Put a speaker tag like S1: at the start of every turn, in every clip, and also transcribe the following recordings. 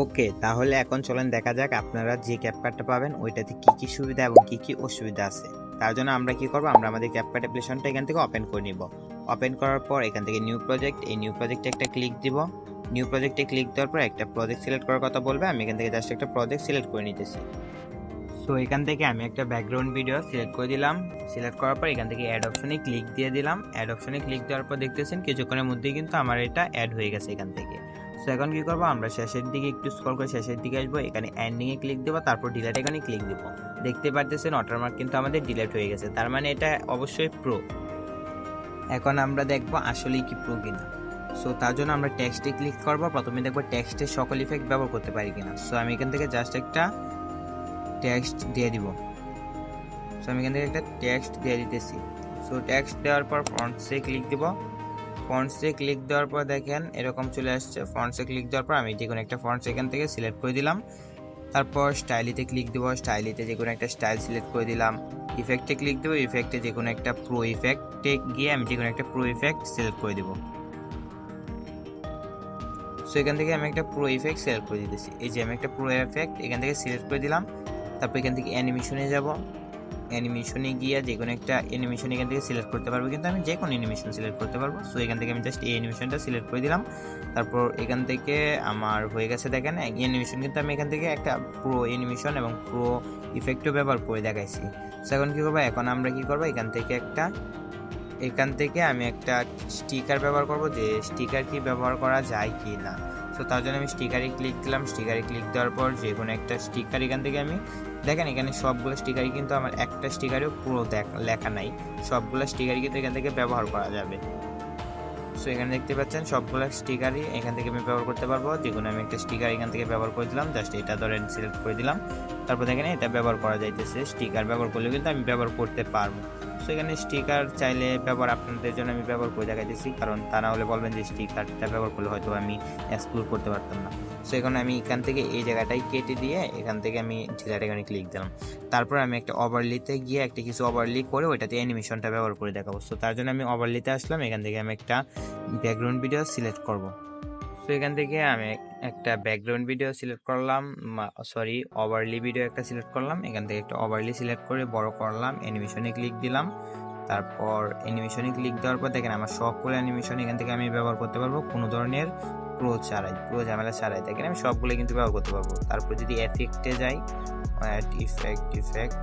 S1: ওকে, তাহলে এখন চলেন দেখা যাক আপনারা যে ক্যাপকার্ডটা পাবেন, ওইটাতে কি কি সুবিধা এবং কি কি অসুবিধা আছে। তার জন্য আমরা কি করব, আমরা আমাদের ক্যাপকার্ড অ্যাপ্লিকেশনটা এখান থেকে ওপেন করে নিব। ওপেন করার পর এখান থেকে নিউ প্রজেক্ট এই নিউ প্রজেক্টে একটা ক্লিক দিব। নিউ প্রজেক্টে ক্লিক দেওয়ার পর একটা প্রজেক্ট সিলেক্ট করার কথা বলবে, আমি এখান থেকে জাস্ট একটা প্রজেক্ট সিলেক্ট করে নিতেছি। সো এখান থেকে আমি একটা ব্যাকগ্রাউন্ড ভিডিও সিলেক্ট করে দিলাম। সিলেক্ট করার পর এখান থেকে অ্যাড অপশনে ক্লিক দিয়ে দিলাম। অ্যাড অপশনে ক্লিক দেওয়ার পর দেখতেছেন কিছুক্ষণের মধ্যেই কিন্তু আমার এটা অ্যাড হয়ে গেছে এখান থেকে। সো এখন কি করব? আমরা শেষের দিকে একটু স্ক্রল করে শেষের দিকে আসব। এখানে এন্ডিংয়ে ক্লিক দেবো, তারপর ডিলেট এখানে ক্লিক দেবো। দেখতে পারতেছেন ওয়াটারমার্ক কিন্তু আমাদের ডিলেট হয়ে গেছে। তার মানে এটা অবশ্যই প্রো এখন আমরা দেখব আসলেই কি প্রো কিনা। সো তার জন্য আমরা টেক্সটে ক্লিক করব। প্রথমে দেখব টেক্সটের সকল ইফেক্ট ব্যবহার করতে পারি কিনা। সো আমি এখান থেকে জাস্ট একটা টেক্সট দিয়ে দিব। সো আমি এখান থেকে একটা টেক্সট দিয়ে দিতেছি। সো টেক্সট দেওয়ার পর ফ্রন্টসে ক্লিক দিব। ফন্টসে ক্লিক দেওয়ার পর দেখেন এরকম চলে আসছে। ফন্টসে ক্লিক দেওয়ার পর আমি যে কোনো একটা ফন্টস এখান থেকে সিলেক্ট করে দিলাম। তারপর স্টাইলিতে ক্লিক দেবো। স্টাইলিতে যে কোনো একটা স্টাইল সিলেক্ট করে দিলাম। ইফেক্টে ক্লিক দেবো। ইফেক্টে যে কোনো একটা প্রো ইফেক্টে গিয়ে আমি যে কোনো একটা প্রো ইফেক্ট সিলেক্ট করে দেবো। সো এখান থেকে আমি একটা প্রো ইফেক্ট সিলেক্ট করে দিতেছি। এই যে আমি একটা প্রো ইফেক্ট এখান থেকে সিলেক্ট করে দিলাম। তারপর এখান থেকে অ্যানিমেশনে যাব। অ্যানিমেশনে গিয়ে যে কোনো একটা অ্যানিমেশন এখান থেকে সিলেক্ট করতে পারব। কিন্তু আমি যে কোনো অ্যানিমেশন সিলেক্ট করতে পারব। সো এখান থেকে আমি জাস্ট এই অ্যানিমেশনটা সিলেক্ট করে দিলাম। তারপর এখান থেকে আমার হয়ে গেছে দেখেন অ্যানিমেশন কিন্তু আমি এখান থেকে একটা প্রো অ্যানিমেশন এবং প্রো ইফেক্টও ব্যবহার করে দেখাইছি। সো এখন কী করব? এখন আমরা কী করব? এখান থেকে একটা, এখান থেকে আমি একটা স্টিকার ব্যবহার করব যে স্টিকার কি ব্যবহার করা যায় কি না সো তার জন্য আমি স্টিকারে ক্লিক দিলাম। স্টিকারে ক্লিক দেওয়ার পর যে কোনো একটা স্টিকার এখান থেকে আমি, দেখেন এখানে সবগুলো স্টিকারই কিন্তু আমার একটা স্টিকারেও পুরো লেখা নাই। সবগুলো স্টিকারই কিন্তু এখান থেকে ব্যবহার করা যাবে। সো এখানে দেখতে পাচ্ছেন সবগুলো স্টিকারই এখান থেকে আমি ব্যবহার করতে পারব। যে কোনো আমি একটা স্টিকার এখান থেকে ব্যবহার করে দিলাম। জাস্ট এটা ধরেন সিলেক্ট করে দিলাম। তারপর দেখেন এটা ব্যবহার করা যাইতেছে। স্টিকার ব্যবহার করলে কিন্তু আমি ব্যবহার করতে পারব। সো এখানে স্টিকার চাইলে ব্যবহার আপনাদের জন্য আমি ব্যবহার করে দেখাইতেছি, কারণ তা না হলে বলবেন যে স্টিকারটা ব্যবহার করলে হয়তো আমি এক্সপ্লোর করতে পারতাম না। সো এখন আমি এখান থেকে এই জায়গাটাই কেটে দিয়ে এখান থেকে আমি ডিলার এখানে ক্লিক দিলাম। তারপর আমি একটা ওভারলিতে গিয়ে একটা কিছু ওভারলি করে ওইটাতে অ্যানিমেশনটা ব্যবহার করে দেখাবো। সো তার জন্য আমি ওভারলিতে আসলাম, এখান থেকে আমি একটা ব্যাকগ্রাউন্ড ভিডিও সিলেক্ট করব। সো এখান থেকে আমি একটা ব্যাকগ্রাউন্ড ভিডিও সিলেক্ট করলাম সরি ওভারলি ভিডিও একটা সিলেক্ট করলাম, এখান থেকে একটা ওভারলি সিলেক্ট করে বড় করলাম অ্যানিমেশনে ক্লিক দিলাম, তারপর অ্যানিমেশনে ক্লিক দেওয়ার পর দেখেন আমার সবগুলো অ্যানিমেশন এখান থেকে আমি ব্যবহার করতে পারব, কোনো ধরনের প্রো ছাড়াই প্রো ঝামেলা ছাড়াই, দেখেন আমি সবগুলো কিন্তু ব্যবহার করতে পারব, তারপর যদি এফেক্টে যাই ইফেক্ট ইফেক্ট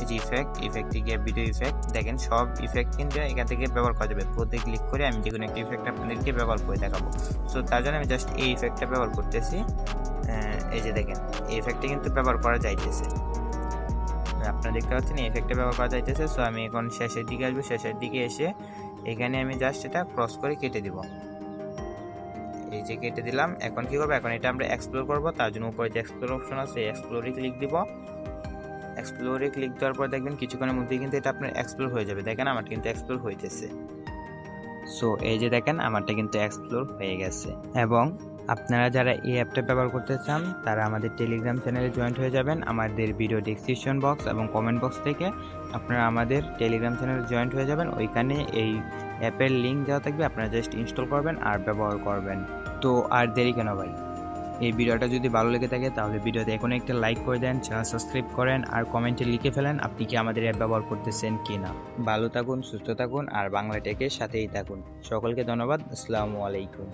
S1: এই যে ইফেক্ট ইফেক্টে গিয়ে ভিডিও ইফেক্ট দেখেন সব ইফেক্ট কিন্তু এখান থেকে ব্যবহার করা যাবে। প্রোতে ক্লিক করে আমি যে কোনো একটা ইফেক্ট আপনাদেরকে ব্যবহার করে দেখাবো। সো তার জন্য আমি জাস্ট এই ইফেক্টটা ব্যবহার করতেছি। এই যে দেখেন, এই ইফেক্টটা কিন্তু ব্যবহার করা যাইতেছে। আপনারা দেখতে পাচ্ছেন এই ইফেক্টটা ব্যবহার করা যাইতেছে। সো আমি এখন শেষের দিকে আসব। শেষের দিকে এসে এখানে আমি জাস্ট এটা ক্রস করে কেটে দিব। এই যে কেটে দিলাম। এখন কি করব? এখন এটা আমরা এক্সপ্লোর করব। তার জন্য উপরে যে এক্সপ্লোর অপশন আছে এক্সপ্লোরে ক্লিক দিব। এক্সপ্লোরে ক্লিক দেওয়ার পর দেখবেন কিছুক্ষণের মধ্যেই কিন্তু এটা আপনার এক্সপ্লোর হয়ে যাবে। দেখেন আমার কিন্তু এক্সপ্লোর হইতেছে। সো এই যে দেখেন, আমারটা কিন্তু এক্সপ্লোর হয়ে গেছে। এবং আপনারা যারা এই অ্যাপটা ব্যবহার করতে চান, তারা আমাদের টেলিগ্রাম চ্যানেলে জয়েন্ট হয়ে যাবেন। আমাদের ভিডিও ডিসক্রিপশন বক্স এবং কমেন্ট বক্স থেকে আপনারা আমাদের টেলিগ্রাম চ্যানেলে জয়েন্ট হয়ে যাবেন। ওইখানে এই অ্যাপের লিঙ্ক দেওয়া থাকবে। আপনারা জাস্ট ইনস্টল করবেন আর ব্যবহার করবেন। তো আর দেরি কেন ভাই? এই ভিডিওটা যদি ভালো লেগে থাকে, তাহলে ভিডিওতে এখন একটা লাইক করে দেন চ্যানেল সাবস্ক্রাইব করেন আর কমেন্টে লিখে ফেলেন, আপনি কি আমাদের অ্যাপ ব্যবহার করতেছেন কি না ভালো থাকুন, সুস্থ থাকুন, আর বাংলা টেকের সাথেই থাকুন। সকলকে ধন্যবাদ, আসসালামু আলাইকুম।